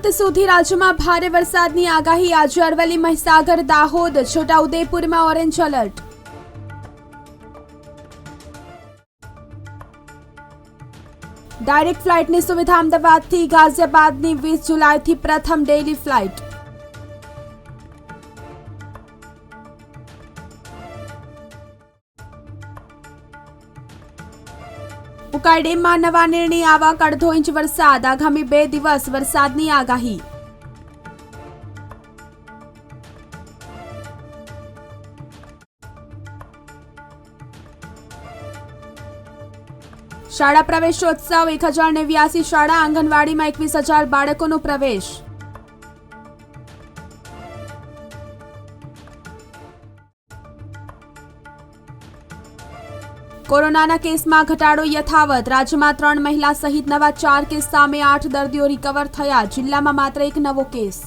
અંત સુધી રાજ્યમાં ભારે વરસાદની આગાહી. આજે અરવલ્લી, મહીસાગર, દાહોદ, છોટાઉદેપુરમાં ઓરેન્જ એલર્ટ. ડાયરેક્ટ ફ્લાઇટની સુવિધા અમદાવાદથી ગાઝિયાબાદની વીસ જુલાઈથી પ્રથમ ડેઇલી ફ્લાઇટ. ઉકાઈ ડેમમાં નવા નિર્ણય આવા અડધો ઇંચ વરસાદ. આગામી બે દિવસ વરસાદની આગાહી. શાળા પ્રવેશોત્સવ, એક હજાર નેવ્યાસી શાળા આંગણવાડીમાં એકવીસ હજાર બાળકોનો પ્રવેશ. કોરોનાના કેસમાં ઘટાડો યથાવત. રાજ્યમાં ત્રણ મહિલા સહિત નવા ચાર કેસ સામે આઠ દર્દીઓ રિકવર થયા. જિલ્લામાં માત્ર એક નવો કેસ.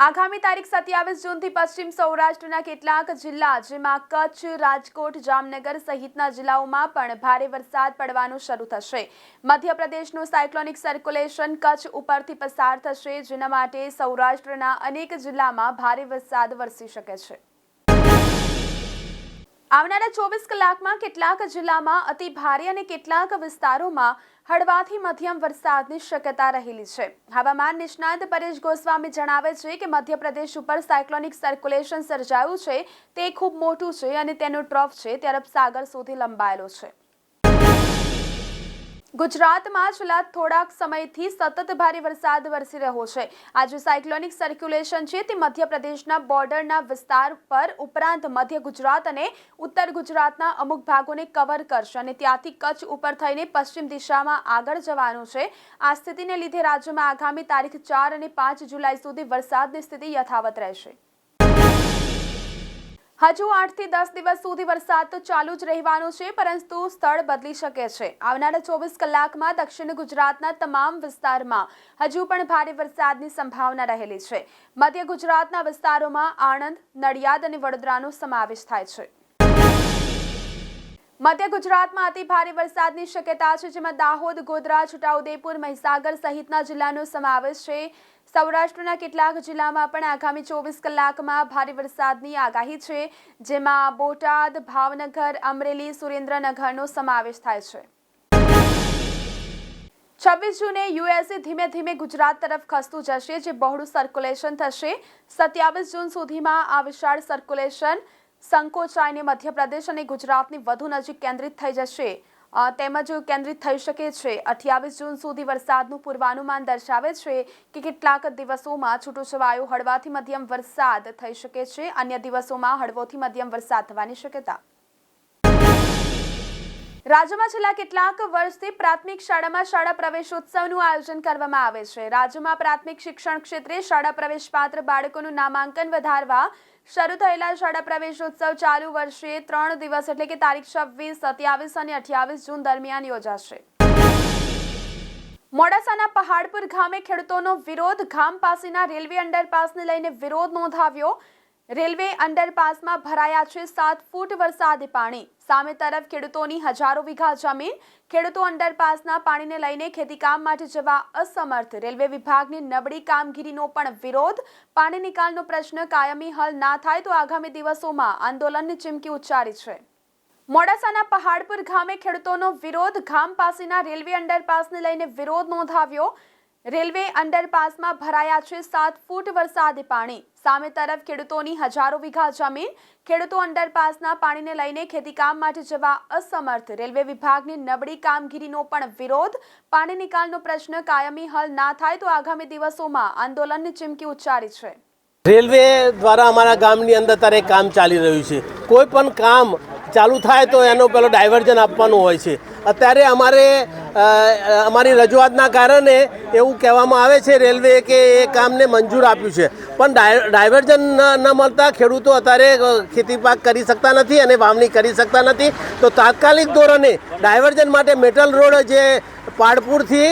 આગામી તારીખ સત્યાવીસ જૂનથી પશ્ચિમ સૌરાષ્ટ્રના કેટલાક જિલ્લા, જેમાં કચ્છ, રાજકોટ, જામનગર સહિતના જિલ્લાઓમાં પણ ભારે વરસાદ પડવાનું શરૂ થશે. મધ્યપ્રદેશનું સાયક્લોનિક સર્ક્યુલેશન કચ્છ ઉપરથી પસાર થશે, જેના માટે સૌરાષ્ટ્રના અનેક જિલ્લામાં ભારે વરસાદ વરસી શકે છે. આવનારા ચોવીસ કલાકમાં કેટલાક જિલ્લામાં અતિ ભારે અને કેટલાક વિસ્તારોમાં હળવાથી મધ્યમ વરસાદની શક્યતા રહેલી છે. હવામાન નિષ્ણાંત પરેશ ગોસ્વામી જણાવે છે કે મધ્યપ્રદેશ ઉપર સાયક્લોનિક સર્ક્યુલેશન સર્જાયું છે. તે ખૂબ મોટું છે અને તેનો ટ્રફ છે. તે અરબ સાગર સુધી લંબાયેલો છે. ગુજરાતમાં છેલ્લા થોડાક સમયથી સતત ભારે વરસાદ વરસી રહ્યો છે. આજે સાયક્લોનિક સર્ક્યુલેશન છે તે મધ્યપ્રદેશના બોર્ડરના વિસ્તાર પર ઉપરાંત મધ્ય ગુજરાત અને ઉત્તર ગુજરાતના અમુક ભાગોને કવર કરશે અને ત્યાંથી કચ્છ ઉપર થઈને પશ્ચિમ દિશામાં આગળ જવાનું છે. આ સ્થિતિને લીધે રાજ્યમાં આગામી તારીખ ચાર અને પાંચ જુલાઈ સુધી વરસાદની સ્થિતિ યથાવત રહેશે. હજુ આઠથી દસ દિવસ સુધી વરસાદ તો ચાલુ જ રહેવાનો છે, પરંતુ સ્થળ બદલી શકે છે. આવનારા ચોવીસ કલાકમાં દક્ષિણ ગુજરાતના તમામ વિસ્તારમાં હજુ પણ ભારે વરસાદની સંભાવના રહેલી છે. મધ્ય ગુજરાતના વિસ્તારોમાં આણંદ, નડિયાદ અને વડોદરાનો સમાવેશ થાય છે. મધ્ય ગુજરાતમાં અતિ ભારે વરસાદની શક્યતા છે, જેમાં દાહોદ, ગોધરા, છોટાઉદેપુર, મહીસાગર સહિતના જિલ્લાનો સમાવેશ છે. સૌરાષ્ટ્રના કેટલાક જિલ્લામાં પણ આગામી ચોવીસ કલાકમાં ભારે વરસાદની આગાહી છે, જેમાં બોટાદ, ભાવનગર, અમરેલી, સુરેન્દ્રનગરનો સમાવેશ થાય છે. છવ્વીસ જૂને યુએસએ ધીમે ધીમે ગુજરાત તરફ ખસતું જશે, જે બહોળું સર્ક્યુલેશન થશે. સત્યાવીસ જૂન સુધીમાં આ વિશાળ સર્ક્યુલેશન સંકોચાઈને મધ્યપ્રદેશ અને ગુજરાતની વધુ નજીક કેન્દ્રિત થઈ જશે. તેમજ કેન્દ્રિત થઈ શકે છે. અઠ્યાવીસ જૂન સુધી વરસાદનું પૂર્વાનુમાન દર્શાવે છે કે કેટલાક દિવસોમાં છૂટોછવાયો હળવાથી મધ્યમ વરસાદ થઈ શકે છે. અન્ય દિવસોમાં હળવોથી મધ્યમ વરસાદ થવાની શક્યતા. રાજ્યમાં છેલ્લા કેટલાક વર્ષથી પ્રાથમિક શાળામાં શાળા પ્રવેશોત્સવનું આયોજન કરવામાં આવે છે. રાજ્યમાં પ્રાથમિક શિક્ષણ ક્ષેત્રે શાળા પ્રવેશ પાત્ર બાળકોનું નામાંકન વધારવા શરૂ થયેલા શાળા પ્રવેશોત્સવ ચાલુ વર્ષે ત્રણ દિવસ, એટલે કે તારીખ છવ્વીસ, સત્યાવીસ અને અઠ્યાવીસ જૂન દરમિયાન યોજાશે. મોડાસાના પહાડપુર ગામે ખેડૂતોનો વિરોધ, ગામ પાસેના રેલવે અંડરપાસને લઈને વિરોધ નોંધાવ્યો. રેલવે અંડરપાસમાં ભરાયા છે સાત ફૂટ વરસાદી પાણી. સામે તરફ ખેડૂતોની હજારો વીઘા જમીન. ખેડૂતો અંડરપાસના પાણીને લઈને ખેતીકામ માટે જવા અસમર્થ. રેલવે વિભાગની નબળી કામગીરીનો પણ વિરોધ. પાણી નિકાલનો પ્રશ્ન કાયમી હલ ના થાય તો આગામી દિવસોમાં આંદોલનની ચીમકી ઉચ્ચારી છે. મોડાસાના પહાડપુર ગામે ખેડૂતોનો વિરોધ. ગામ પાસેના રેલવે અંડરપાસને લઈને વિરોધ નોંધાવ્યો. રેલવે અંડરપાસમાં ભરાયા છે સાત ફૂટ વરસાદી પાણી. સામે તરફ ખેડૂતોની હજારો વીઘા જમીન. ખેડૂતો અંડરપાસના પાણીને લઈને ખેતીકામ માટે જવા અસમર્થ. રેલવે વિભાગની નબળી કામગીરીનો પણ વિરોધ. પાણી નિકાલનો પ્રશ્ન કાયમી હલ ના થાય તો આગામી દિવસોમાં આંદોલનની ચીમકી ઉચ્ચારી છે. રેલવે દ્વારા અમારા ગામની અંદર અત્યારે કામ ચાલી રહ્યું છે. કોઈ પણ કામ ચાલુ થાય તો એનો પેલો ડાયવર્ઝન આપવાનું હોય છે. અત્યારે અમારે અમારી રજૂઆતના કારણે એવું કહેવામાં આવે છે રેલવે કે એ કામને મંજૂર આપ્યું છે. પણ ડાય- ડાયવર્ઝન ન મળતા ખેડૂતો અત્યારે ખેતી પાક કરી શકતા નથી અને વાવણી કરી શકતા નથી. તો તાત્કાલિક ધોરણે ડાયવર્ઝન માટે મેટલ રોડ જે પાડપુરથી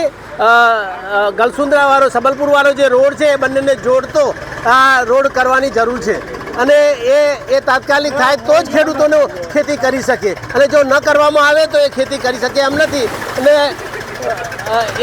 ગલસુંદરાવાળો, સબલપુરવાળો જે રોડ છે એ બંનેને જોડતો આ રોડ કરવાની જરૂર છે. અને એ એ તાત્કાલિક થાય તો જ ખેડૂતોને ખેતી કરી શકે. અને જો ન કરવામાં આવે તો એ ખેતી કરી શકે એમ નથી. અને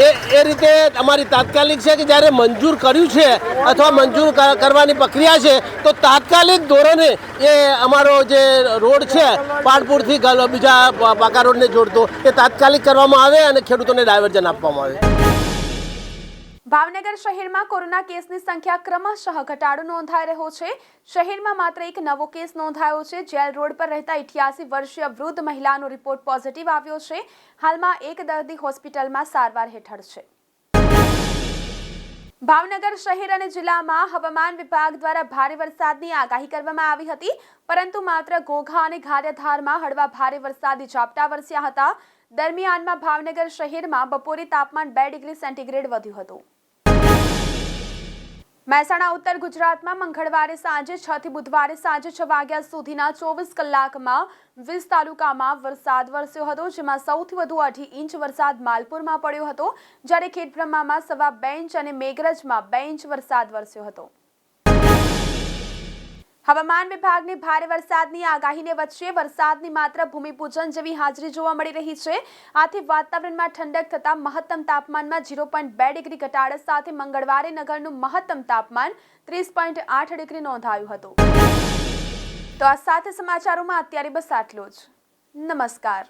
એ એ રીતે અમારી તાત્કાલિક છે કે જ્યારે મંજૂર કર્યું છે અથવા મંજૂર કરવાની પ્રક્રિયા છે, તો તાત્કાલિક ધોરણે એ અમારો જે રોડ છે પાડપુરથી બીજા પાકા રોડને જોડતો, એ તાત્કાલિક કરવામાં આવે અને ખેડૂતોને ડાયવર્જન આપવામાં આવે. ભાવનગર શહેરમાં કોરોના કેસની સંખ્યા ક્રમશઃ ઘટાડો નોંધાઈ રહ્યો છે. શહેરમાં માત્ર એક નવો કેસ નોંધાયો છે. જેલ રોડ પર રહેતા ઇઠ્યાસી વર્ષીય વૃદ્ધ મહિલાનો રિપોર્ટ પોઝિટિવ આવ્યો છે. હાલમાં એક દર્દી હોસ્પિટલમાં સારવાર હેઠળ છે. ભાવનગર શહેર અને જિલ્લામાં હવામાન વિભાગ દ્વારા ભારે વરસાદની આગાહી કરવામાં આવી હતી. પરંતુ માત્ર ઘોઘા અને ગારિયાધારમાં હળવા ભારે વરસાદી ઝાપટા વરસ્યા હતા. દરમિયાનમાં ભાવનગર શહેરમાં બપોરે તાપમાન બે ડિગ્રી સેન્ટીગ્રેડ વધ્યું હતું. મહેસાણા, ઉત્તર ગુજરાતમાં મંગળવારે સાંજે છ થી બુધવારે સાંજે છ વાગ્યા સુધીના ચોવીસ કલાકમાં વીસ તાલુકામાં વરસાદ વરસ્યો હતો, જેમાં સૌથી વધુ અઢી ઇંચ વરસાદ માલપુરમાં પડ્યો હતો. જ્યારે ખેડબ્રહ્મામાં સવા બે ઇંચ અને મેઘરજમાં બે ઇંચ વરસાદ વરસ્યો હતો. હવામાન વિભાગની ભારે વરસાદની આગાહીને વચ્ચે વરસાદની માત્ર ભૂમિપૂજન જેવી હાજરી જોવા મળી રહી છે. આથી વાતાવરણમાં ઠંડક થતાં મહત્તમ તાપમાનમાં ઝીરો પોઈન્ટ બે ડિગ્રી ઘટાડા સાથે મંગળવારે નગરનું મહત્તમ તાપમાન ત્રીસ પોઈન્ટ આઠ ડિગ્રી નોંધાયું હતું. તો આ સાથે સમાચારોમાં અત્યારે બસ આટલું જ. નમસ્કાર.